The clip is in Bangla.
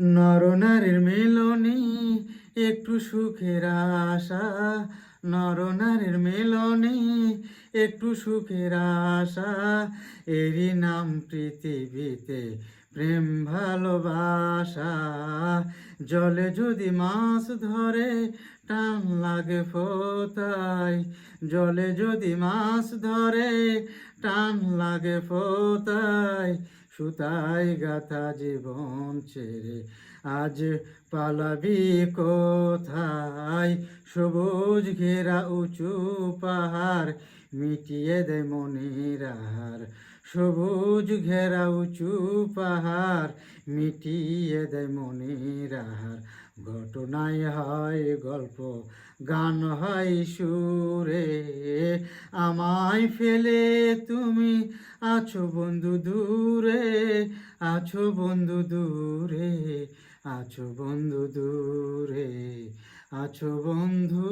নরনারীর মিলনে, একটু সুখের আশা। নরনারীর মিলনে, একটু সুখের আশা। এরই নাম পৃথিবীতে প্রেম ভালোবাসা। জলে যদি মাছ ধরে, টান লাগে ফোতায়। জলে যদি মাছ ধরে, টান লাগে ফোতায়। সুতায় গাথা জীবন ছেড়ে আজ পালাবি কোথায়? সবুজ ঘেরা উঁচু পাহাড় মিটিয়ে দে মনের আহার। সবুজ ঘেরা উঁচু পাহাড় মিটিয়ে দেয় মনের আহার। ঘটনায় হয় গল্প, গান হয় সুরে। আমায় ফেলে তুমি আছো বন্ধু দূরে আছো বন্ধু দূরে আছো বন্ধু দূরে আছো বন্ধু